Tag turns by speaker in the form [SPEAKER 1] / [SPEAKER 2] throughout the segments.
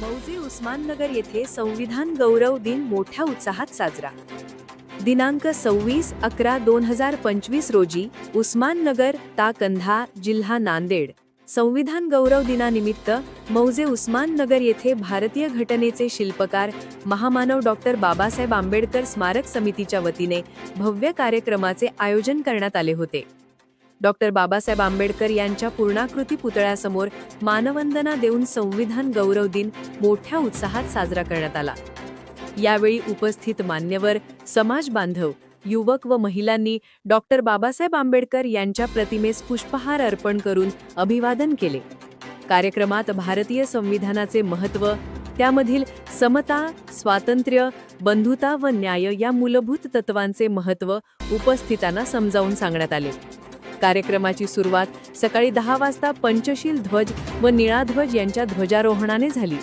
[SPEAKER 1] मौजे उस्माननगर येथे संविधान गौरव दिन मोठ्या उत्साहात साजरा. दिनांक सव्वीस अकरा दोन हजार पंचवीस रोजी उस्माननगर ता कंधा जिल्हा नांदेड. संविधान गौरव दिनानिमित्त मौजे उस्माननगर येथे भारतीय घटनेचे शिल्पकार महामानव डॉक्टर बाबासाहेब आंबेडकर स्मारक समितीच्या वतीने भव्य कार्यक्रमाचे आयोजन करण्यात आले होते. डॉक्टर बाबासाहेब आंबेडकर यांच्या पूर्णाकृती पुतळ्यासमोर मानवंदना देऊन संविधान गौरव दिन मोठ्या उत्साहात साजरा करण्यात आला. यावेळी उपस्थित मान्यवर समाज बांधव युवक व महिलांनी डॉक्टर बाबासाहेब आंबेडकर यांच्या प्रतिमेस पुष्पहार अर्पण करून अभिवादन केले. कार्यक्रमात भारतीय संविधानाचे महत्त्व त्यामधील समता स्वातंत्र्य बंधुता व न्याय या मूलभूत तत्वांचे महत्त्व उपस्थितांना समजावून सांगण्यात आले. कार्यक्रमाची सुरुवात सकाळी दहा वाजता पंचशील ध्वज व निळा ध्वज यांच्या ध्वजारोहणाने झाली.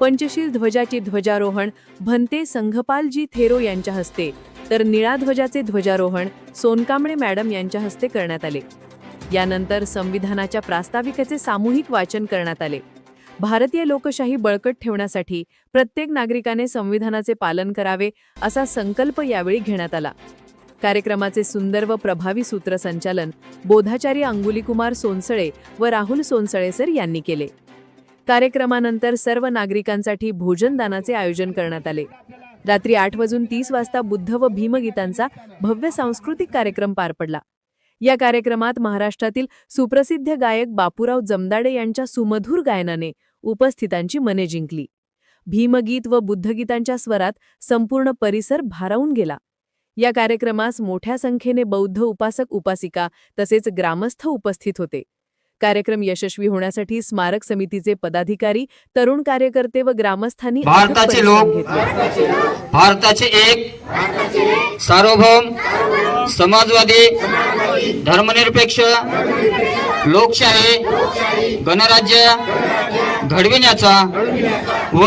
[SPEAKER 1] पंचशील ध्वजाचे ध्वजारोहण भंते संघपालजी थेरो यांच्या हस्ते तर निळा ध्वजाचे ध्वजारोहण सोनकांबळे मॅडम यांच्या हस्ते करण्यात आले. यानंतर संविधानाच्या प्रास्ताविकेचे सामूहिक वाचन करण्यात आले. भारतीय लोकशाही बळकट ठेवण्यासाठी प्रत्येक नागरिकाने संविधानाचे पालन करावे असा संकल्प यावेळी घेण्यात आला. कार्यक्रमाचे सुंदर व प्रभावी सूत्रसंचालन बोधाचार्य अंगुलीकुमार सोनसळे व राहुल सोनसळे सर यांनी केले. कार्यक्रमानंतर सर्व नागरिकांसाठी भोजनदानाचे आयोजन करण्यात आले. रात्री आठ वाजून तीस वाजता बुद्ध व भीमगीतांचा भव्य सांस्कृतिक कार्यक्रम पार पडला. या कार्यक्रमात महाराष्ट्रातील सुप्रसिद्ध गायक बापूराव जमदाडे यांच्या सुमधुर गायनाने उपस्थितांची मने जिंकली. भीमगीत व बुद्धगीतांच्या स्वरात संपूर्ण परिसर भारावून गेला. या कार्यक्रमास मोठ्या संख्येने बौद्ध उपासक उपासिका तसेच ग्रामस्थ उपस्थित होते कार्यक्रम यशस्वी होण्यासाठी स्मारक समितीचे पदाधिकारी तरुण कार्यकर्ते व ग्रामस्थांनी
[SPEAKER 2] भारताचे लोक. भारताचे एक सार्वभौम समाजवादी धर्मनिरपेक्ष लोकशाही गणराज्य घडविण्याचा व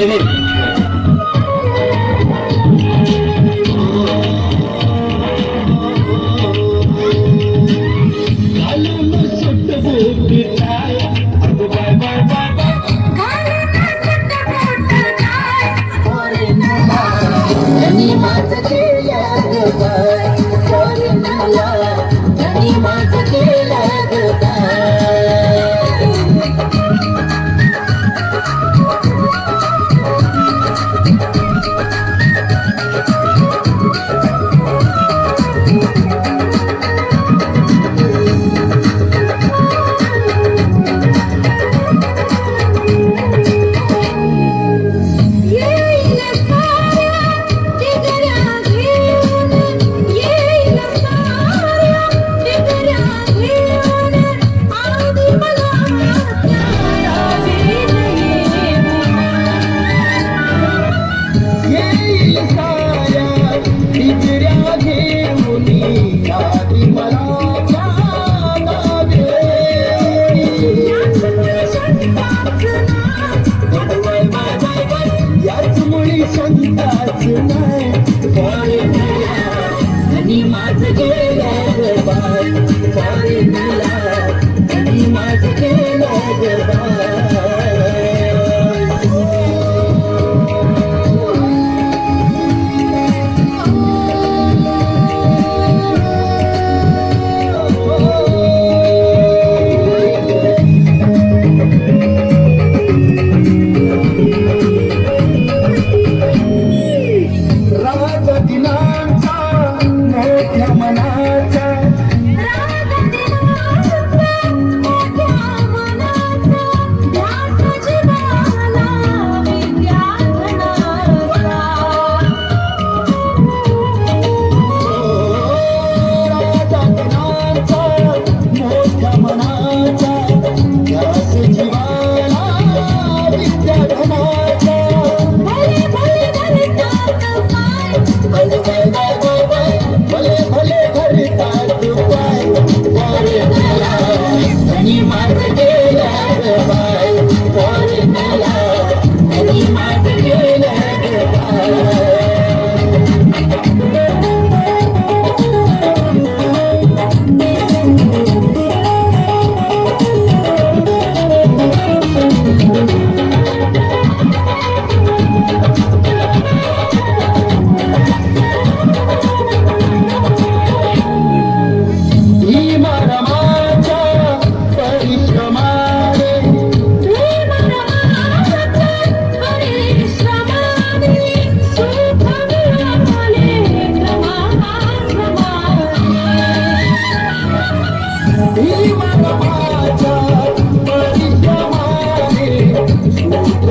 [SPEAKER 2] जय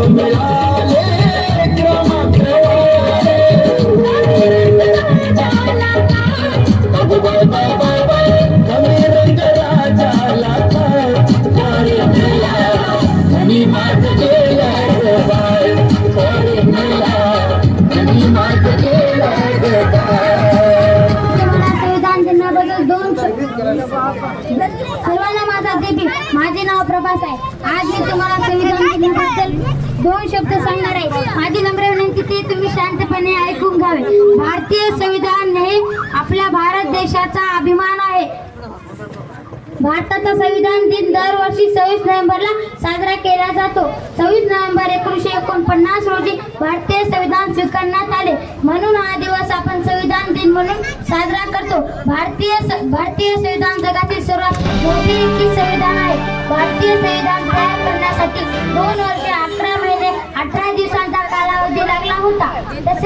[SPEAKER 2] हिंद
[SPEAKER 3] दोन शब्द सांगणार आहे. माझी नम्र विनंती ते तुम्ही शांतपणे ऐकून घ्यावे. भारतीय संविधान हे आपल्या भारत देशाचा अभिमान आहे. भारताचा संविधान दिन दरवर्षी सव्वीस नोव्हेंबरला साजरा केला जातो. सव्वीस नोव्हेंबर एकोणीसशे एकोणपन्नास रोजी भारतीय संविधान स्वीकारण्यात आले. म्हणून हा दिवस आपण संविधान दिन म्हणून साजरा करतो. भारतीय स- भारतीय संविधान जगातील सर्वात मोठे संविधान आहे. भारतीय संविधान तयार करण्यासाठी दोन वर्षे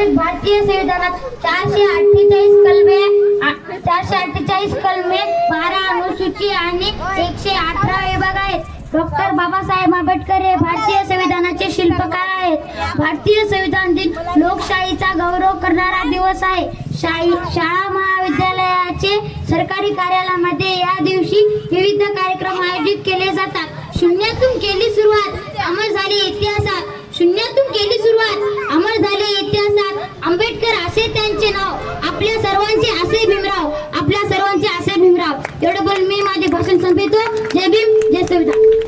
[SPEAKER 3] तसेच भारतीय संविधानात चारशे अठ्ठेचाळीस कलमे चारशे अठ्ठेचाळीस कलमे बारा अनुसूची आणि एकशे अठरा विभाग आहेत. डॉक्टर बाबासाहेब आंबेडकर हे भारतीय संविधानाचे शिल्पकार आहेत. भारतीय संविधान दिन लोकशाहीचा गौरव करणारा दिवस आहे. शाही शाळा महाविद्यालयाचे सरकारी कार्यालयामध्ये या दिवशी विविध कार्यक्रम आयोजित केले जातात. शून्यातून केली सुरुवात अमर झाली
[SPEAKER 4] इतिहास
[SPEAKER 5] adı Nebim Yesevi'den.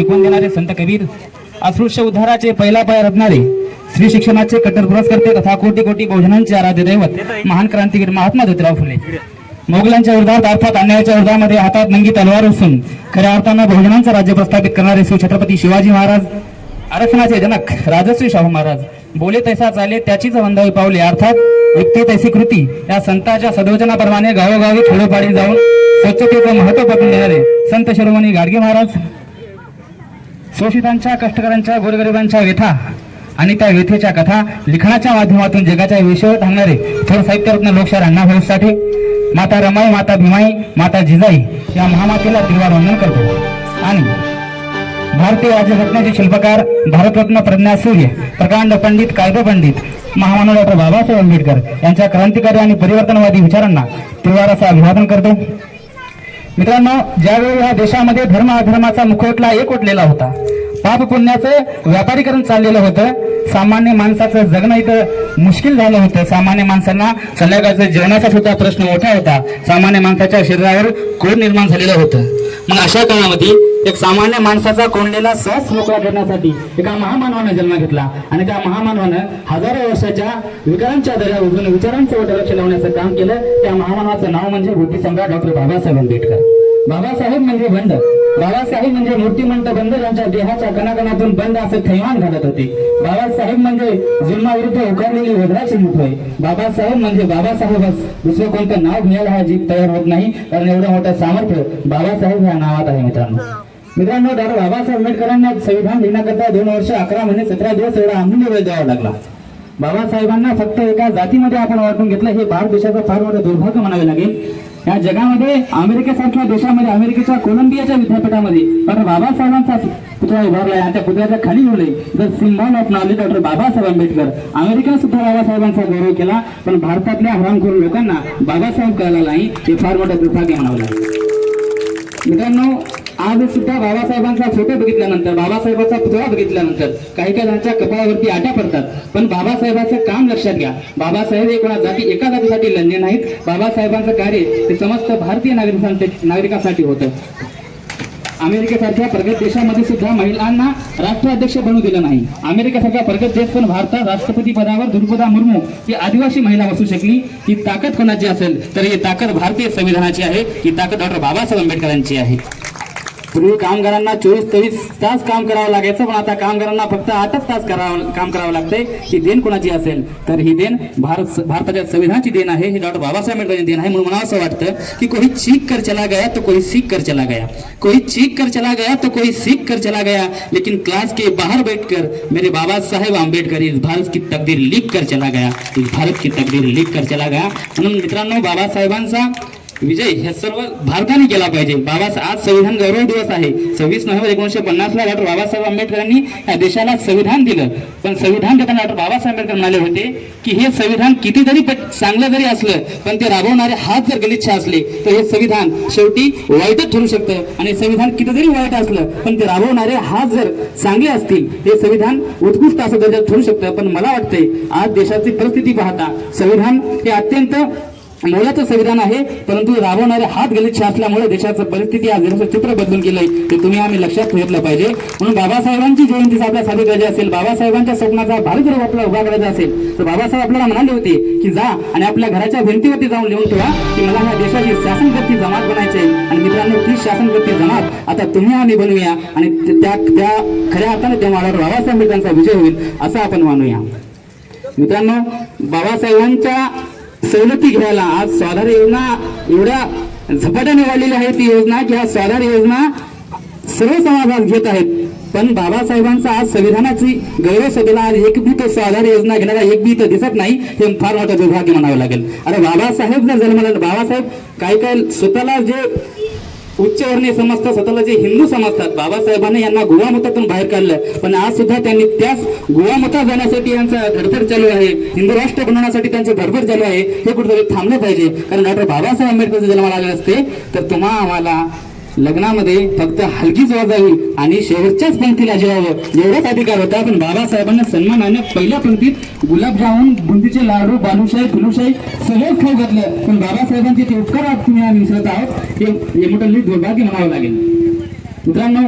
[SPEAKER 5] शिकवून देणारे संत कबीर अस्पृश्य उद्धाराचे पहिला पाय रचणारे स्त्री शिक्षणाचे कट्टर पुरस्कर्ते तथा कोटी कोटी बहुजनांचे आराध्य दैवत महान क्रांतीवीर महात्मा ज्योतिराव फुले. मोगलांच्या विरोधात अर्थात अन्यायाच्या विरोधामध्ये हातात नंगी तलवार असून खऱ्या अर्थानं बहुजनांचं राज्य प्रस्थापित करणारे श्री छत्रपती शिवाजी महाराज आरक्षणाचे जनक राजश्री शाहू महाराज बोले तैसा चाले त्याचीच वंदावी पावले. अर्थात युक्ती तैसी कृती या संतांच्या सदोजनाप्रमाणे गावोगावी खेडोपाडी जाऊन स्वच्छतेचं महत्त्व पटवून देणारे संत शिरोमणी गाडगे महाराज शोषितांच्या कष्टकऱ्यांच्या गोरगरिबांच्या व्यथा आणि त्या व्यथेच्या कथा लिखाणाच्या माध्यमातून जगाच्या विषयावर थांबणारे थोर साहित्यरत्न लोकशाहीर अण्णाभाऊसाठी माता रमाई माता भीमाई माता जिजाई या महामातेला तिरवार वंदन करतो. आणि भारतीय राज्यघटनेचे शिल्पकार भारतरत्न प्रज्ञा सूर्य प्रकांड पंडित कायदे पंडित महामानव डॉक्टर बाबासाहेब आंबेडकर यांच्या क्रांतिकारी आणि परिवर्तनवादी विचारांना तिरवाराचं अभिवादन करतो. मित्रांनो ज्यावेळी ह्या देशामध्ये धर्म अधर्माचा मुखवटला एक उठलेला होता पाप पुण्याचं व्यापारीकरण चाललेलं होतं सामान्य माणसाचं जगणं इथं मुश्किल झालं होतं. सामान्य माणसांना संध्याकाळचं जेवणाचा सुद्धा प्रश्न मोठा होता. सामान्य माणसाच्या शरीरावर कोड निर्माण झालेलं होतं. मग अशा काळामध्ये एक सामान्य माणसाचा कोंडलेला सहज मोकळा करण्यासाठी एका महामानवानं जन्म घेतला. आणि त्या महामानवानं हजारो वर्षाच्या विकारांच्या दर्या उजून विचारांचं वटलक्ष लावण्याचं काम केलं. त्या महामानवाचं नाव म्हणजे बुद्धिसम्राट डॉक्टर बाबासाहेब आंबेडकर. बाबासाहेब म्हणजे बंड. बाबासाहेब म्हणजे मूर्तिमंत बंद ज्यांच्या देहाच्या कणाकणातून बंद असे थैमान घालत होते. बाबासाहेब म्हणजे जुन्माविरुद्ध उकारलेली वज्राची मूठ होय. बाबासाहेब म्हणजे बाबासाहेबच. दुसरं कोणतं नाव घ्यायला हा जीभ तयार होत नाही. कारण एवढं मोठं सामर्थ्य बाबासाहेब या नावात आहे मित्रांनो. मित्रांनो डॉक्टर बाबासाहेब आंबेडकरांना संविधान लिहिण्याकरता दोन वर्ष अकरा महिने सतरा दिवस एवढा अमूल्य वेळ द्यावा लागला. बाबासाहेबांना फक्त एका जातीमध्ये आपण वाटून घेतलं हे भारत देशाचं फार मोठं दुर्भाग्य म्हणावे लागेल. या जगामध्ये अमेरिकेसारख्या देशामध्ये अमेरिकेच्या कोलंबियाच्या विद्यापीठामध्ये डॉक्टर बाबासाहेबांचा पुतळा उभारलाय आणि त्या पुतळ्याच्या खाली लिहिलंय the symbol of knowledge doctor Babasaheb Ambedkar अमेरिकेने सुद्धा बाबासाहेबांचा गौरव केला पण भारतातल्या हरामखोर लोकांना बाबासाहेब कळाला नाही हे फार मोठं दुर्भाग्य म्हणावं लागेल. मित्रांनो आज सुद्धा बाबासाहेबांचा फोटो बघितल्यानंतर बाबासाहेबांचा पुतळा बघितल्यानंतर काही काही जणांच्या कपाळावरती आट्या पडतात. पण बाबासाहेबांचं काम लक्षात घ्या. बाबासाहेब हे कोणा जाती एका जातीसाठी लढले नाहीत. बाबासाहेबांचं कार्य ते समस्त भारतीय नागरिकांसाठी नागरिकांसाठी होतं. अमेरिकेसारख्या प्रगत देशामध्ये सुद्धा महिलांना राष्ट्राध्यक्ष बनू दिलं नाही. अमेरिकेसारख्या प्रगत देश पण भारतात राष्ट्रपती पदावर द्रुपदा मुर्मू ही आदिवासी महिला बसू शकली. ही ताकद कोणाची असेल? तर ही ताकद भारतीय संविधानाची आहे. ही ताकद डॉक्टर बाबासाहेब आंबेडकरांची आहे. पूर्वी कामगारांना चोवीस तेवीस तास काम करावं लागायचं पण आता कामगारांना फक्त आठच तास करावं काम करावं लागतंय. ही देण कोणाची असेल? तर ही देण भारत भारताच्या संविधानाची देण आहे. हे डॉक्टर बाबासाहेब आंबेडकरांची देण आहे. म्हणून मला असं वाटतं की कोणी चीख कर चला गया तो कोई सीख कर चला गया. कोई चीख कर चला गया तो कोई सीख कर चला गया. लेकिन क्लास के बाहर बैठकर मेरे बाबा साहेब आंबेडकर इस भारत की तकदीर लिख कर चला गया. इस भारत की तकदीर लिख कर चला गया. म्हणून मित्रांनो बाबासाहेबांचा विजय हे सर्व भारताने केला पाहिजे. बाबा आज संविधान गौरव दिवस आहे. सव्वीस नोव्हेंबर एकोणीशे पन्नास ला डॉक्टर बाबासाहेब आंबेडकरांनी या देशाला संविधान दिलं. पण संविधान देताना डॉक्टर बाबासाहेब आंबेडकर म्हणाले होते की हे संविधान कितीतरी चांगलं जरी असलं पण ते राबवणारे हात जर गलिच्छ असले तर हे संविधान शेवटी वाईटच ठरू शकतं. आणि संविधान कितीतरी वाईट असलं पण ते राबवणारे हात जर चांगले असतील हे संविधान उत्कृष्ट असं दर्जात ठरू शकतं. पण मला वाटतंय आज देशाची परिस्थिती पाहता संविधान हे अत्यंत मोलाचं संविधान आहे परंतु राबवणारे हात गलिच्छ असल्यामुळे देशाचं परिस्थिती आज देशाचं चित्र बदलून गेलंय. ते तुम्ही आम्ही लक्षात ठेवलं पाहिजे. म्हणून बाबासाहेबांची जयंती आपल्या साधी करायची असेल बाबासाहेबांच्या स्वप्नाचा भारत जर आपला उभा करायचा असेल तर बाबासाहेब आपल्याला म्हणाले होते की जा आणि आपल्या घराच्या भिंतीवरती जाऊन लिहून ठेवा की मला ह्या देशाची शासनकर्ती जमात बनायची आणि मित्रांनो ती शासनकर्ती जमात आता तुम्ही आम्ही बनवूया आणि त्या त्या खऱ्या हातान त्या माळावर बाबासाहेब आंबेडकरांचा विजय होईल असं आपण मानूया. मित्रांनो बाबासाहेबांच्या सवलती घ्यायला. आज स्वाधार योजना एवढ्या झपाट्याने वाढलेली आहे ती योजना की हा स्वाधार योजना सर्व समाजात घेत आहेत. पण बाबासाहेबांचा आज संविधानाची गौरव सभेला आज एक बी स्वाधार योजना घेणारा एक बी तर दिसत नाही हे फार मोठं दुर्भाग्य म्हणावं लागेल. अरे बाबासाहेब जर जन्मला बाबासाहेब काय काय स्वतःला जे उच्चवर्णीय समजतात स्वतःला जे हिंदू समजतात बाबासाहेबांनी यांना गुवामतातून बाहेर काढलं. पण आज सुद्धा त्यांनी त्याच गुवामता जाण्यासाठी यांचा धडधड चालू आहे. हिंदू राष्ट्र बनवण्यासाठी त्यांचं धडपड चालू आहे. हे कुठेतरी थांबलं पाहिजे. कारण डॉक्टर बाबासाहेब आंबेडकर जन्माला आले असते तर तुम्हा आम्हाला लग्नामध्ये फक्त हलकीच वाजावी आणि शेवटच्याच पंक्तीला जेवावं एवढाच अधिकार होता. पण बाबासाहेबांना सन्मानाने पहिल्या पंक्तीत गुलाबजामुन बुंदीचे लाडू बालुशाही फुलुशाही सगळंच खाऊ घातलं. पण बाबासाहेबांचे ते उपकार तुम्ही आम्ही विसरत आहोत. हे हे मोठं लिहित दुर्भाग्य म्हणावं लागेल. मित्रांनो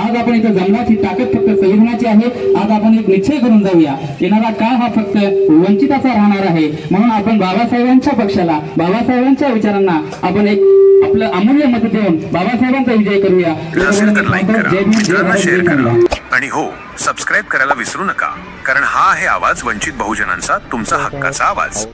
[SPEAKER 5] आज आपण इथं जमलात ही ताकद फक्त संविधानाची आहे. आज आपण एक निश्चय करून जाऊया. येणारा काळ हा फक्त वंचिताचा राहणार आहे. म्हणून आपण बाबासाहेबांच्या पक्षाला बाबासाहेबांच्या विचारांना आपण एक आपलं अमूल्य मत देऊन बाबासाहेबांचा विजय करूया.
[SPEAKER 6] शेअर करा. आणि हो सबस्क्राईब करायला विसरू नका कारण हा आहे आवाज वंचित बहुजनांचा तुमचा हक्काचा आवाज.